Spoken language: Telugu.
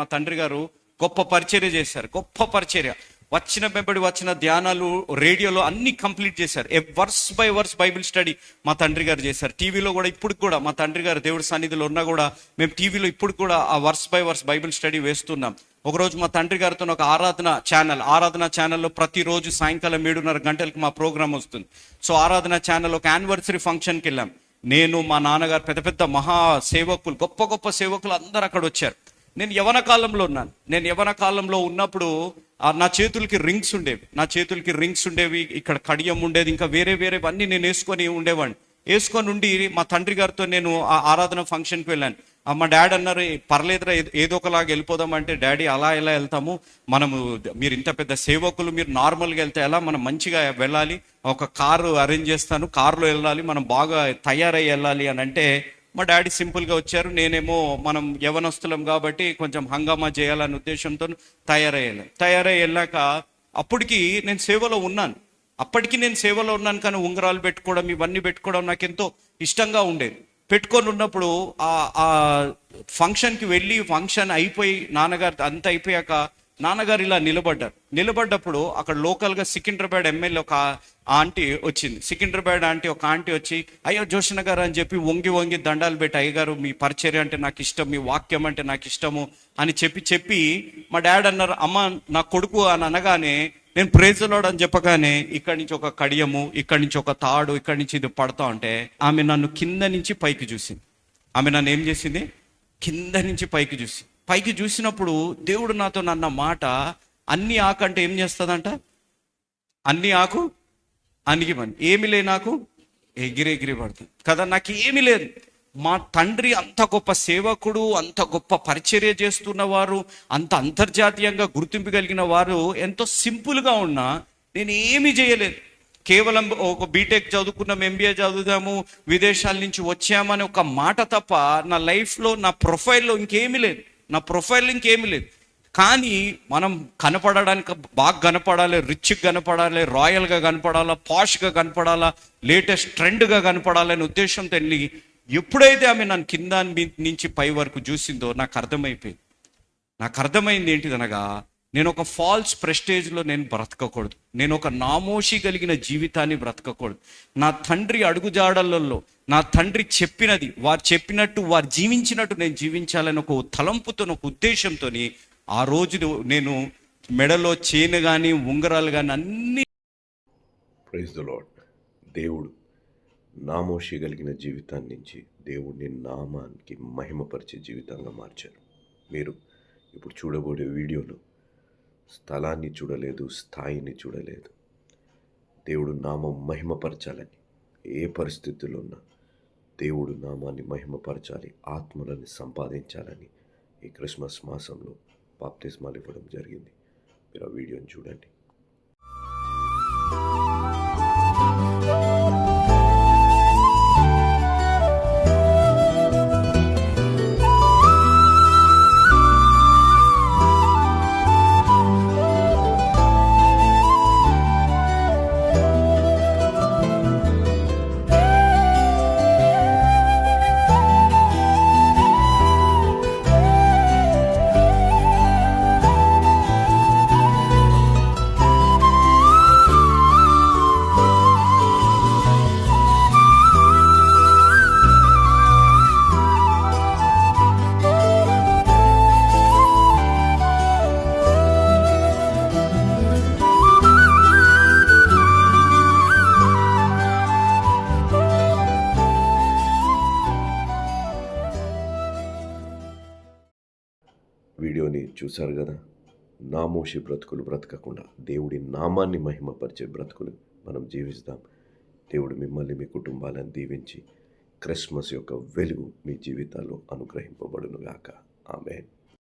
మా తండ్రి గారు గొప్ప పరిచర్య చేశారు. గొప్ప పరిచర్య. వచ్చిన వెంబడి వచ్చిన ధ్యానాలు రేడియోలో అన్ని కంప్లీట్ చేశారు. A verse by verse Bible study మా తండ్రి గారు చేశారు. టీవీలో కూడా ఇప్పుడు కూడా మా తండ్రి గారు దేవుడి సన్నిధిలో ఉన్నా కూడా మేము టీవీలో ఇప్పుడు కూడా ఆ verse by verse Bible study వేస్తున్నాం. ఒకరోజు మా తండ్రి గారితో ఒక ఆరాధన ఛానల్ ఆరాధన ఛానల్లో ప్రతిరోజు సాయంకాలం ఏడున్నర గంటలకు మా ప్రోగ్రామ్ వస్తుంది. సో ఆరాధన ఛానల్ ఒక యానివర్సరీ ఫంక్షన్కి వెళ్ళాం. నేను మా నాన్నగారు పెద్ద పెద్ద మహా సేవకులు గొప్ప గొప్ప సేవకులు అందరు అక్కడ వచ్చారు. నేను యవన కాలంలో ఉన్నాను. నేను యవన కాలంలో ఉన్నప్పుడు నా చేతులకి రింగ్స్ ఉండేవి. నా చేతులకి రింగ్స్ ఉండేవి ఇక్కడ కడియం ఉండేది ఇంకా వేరే వేరేవన్నీ నేను వేసుకొని ఉండేవాడిని. వేసుకొని ఉండి మా తండ్రి గారితో నేను ఆ ఆరాధన ఫంక్షన్కి వెళ్ళాను. మా డాడీ అన్నారు పర్లేదురా ఏదో- ఏదో ఒకలాగా వెళ్ళిపోదాం అంటే డాడీ అలా ఎలా వెళ్తాము? మనము మీరు ఇంత పెద్ద సేవకులు మీరు నార్మల్గా వెళ్తే ఎలా? మనం మంచిగా వెళ్ళాలి. ఒక కారు అరేంజ్ చేస్తాను కారులో వెళ్ళాలి మనం బాగా తయారై వెళ్ళాలి అని అంటే మా డాడీ సింపుల్గా వచ్చారు. నేనేమో మనం యవనస్తులం కాబట్టి కొంచెం హంగామా చేయాలనే ఉద్దేశంతో తయారయ్యాను. తయారై వెళ్ళాక అప్పటికి నేను సేవలో ఉన్నాను. అప్పటికి నేను సేవలో ఉన్నాను కానీ ఉంగరాలు పెట్టుకోవడం ఇవన్నీ పెట్టుకోవడం నాకు ఎంతో ఇష్టంగా ఉండేది. పెట్టుకొని ఉన్నప్పుడు ఆ ఆ ఫంక్షన్కి వెళ్ళి ఫంక్షన్ అయిపోయి నాన్నగారు అంత అయిపోయాక నాన్నగారు ఇలా నిలబడ్డారు. నిలబడ్డప్పుడు అక్కడ లోకల్గా సికింద్రాబాద్ ఎమ్మెల్యే ఒక ఆంటీ వచ్చింది. సికింద్రాబాద్ ఆంటీ ఒక ఆంటీ వచ్చి అయ్యో జోషణ గారు అని చెప్పి వంగి వంగి దండాలు పెట్టి అయ్యగారు మీ పరిచర్య అంటే నాకు ఇష్టం మీ వాక్యం అంటే నాకు ఇష్టము అని చెప్పి చెప్పి మా డాడ్ అన్నారు అమ్మ నా కొడుకు అని అనగానే నేను ప్రేజలోడ్ అని చెప్పగానే ఇక్కడి నుంచి ఒక కడియము ఇక్కడి నుంచి ఒక తాడు ఇక్కడి నుంచి ఇది పడతా ఉంటే ఆమె నన్ను కింద నుంచి పైకి చూసింది. ఆమె నన్ను ఏం చేసింది? కింద నుంచి పైకి చూసి పైకి చూసినప్పుడు దేవుడు నాతో నన్న మాట అన్ని ఆకు అంటే ఏం చేస్తుందంట? అన్ని ఆకు అనిగిమని ఏమి లే నాకు ఎగిరి ఎగిరి పడుతుంది. కదా నాకు ఏమీ లేదు. మా తండ్రి అంత గొప్ప సేవకుడు అంత గొప్ప పరిచర్య చేస్తున్నవారు అంత అంతర్జాతీయంగా గుర్తింపు కలిగిన వారు ఎంతో సింపుల్గా ఉన్నా నేను ఏమీ చేయలేదు. కేవలం ఒక బీటెక్ చదువుకున్నాం ఎంబీఏ చదువుదాము విదేశాల నుంచి వచ్చామని ఒక మాట తప్ప నా లైఫ్లో నా ప్రొఫైల్లో ఇంకేమీ లేదు. నా ప్రొఫైల్ ఇంకేమీ లేదు. కానీ మనం కనపడడానికి బాగా కనపడాలి రిచ్గా కనపడాలి రాయల్గా కనపడాలా పాష్గా కనపడాలా లేటెస్ట్ ట్రెండ్గా కనపడాలనే ఉద్దేశంతో వెళ్ళి ఎప్పుడైతే ఆమె నన్ను కింద మీ- నుంచి పై వరకు చూసిందో నాకు అర్థమైపోయింది. నాకు అర్థమైంది ఏంటిదనగా నేను ఒక ఫాల్స్ ప్రెస్టేజ్లో నేను బ్రతకకూడదు. నేను ఒక నామోషి కలిగిన జీవితాన్ని బ్రతకకూడదు. నా తండ్రి అడుగుజాడలలో నా తండ్రి చెప్పినది వారు చెప్పినట్టు వారు జీవించినట్టు నేను జీవించాలని ఒక తలంపుతో ఒక ఉద్దేశంతో ఆ రోజు నేను మెడలో చేను కానీ ఉంగరాలు కానీ అన్ని ప్రైజ్ ద లాడ్ దేవుడు నామోషి కలిగిన జీవితాన్ని నుంచి దేవుడిని నామానికి మహిమపరిచే జీవితంగా మార్చారు. మీరు ఇప్పుడు చూడబోయే వీడియోలో స్థలాన్ని చూడలేదు స్థాయిని చూడలేదు. దేవుడు నామం మహిమపరచాలని ఏ పరిస్థితుల్లో ఉన్నా దేవుడు నామాన్ని మహిమపరచాలి ఆత్మలను సంపాదించాలని ఈ క్రిస్మస్ మాసంలో బాప్తిస్మాలు ఇవ్వడం జరిగింది. మీరు ఆ వీడియోని చూడండి. వీడియోని చూశారు కదా? నామోషి బ్రతుకులు బ్రతకకుండా దేవుడి నామాన్ని మహిమపరిచే బ్రతుకులు మనం జీవిస్తాం. దేవుడు మిమ్మల్ని మీ కుటుంబాలను దీవించి క్రిస్మస్ యొక్క వెలుగు మీ జీవితాల్లో అనుగ్రహింపబడునుగాక. ఆమెన్.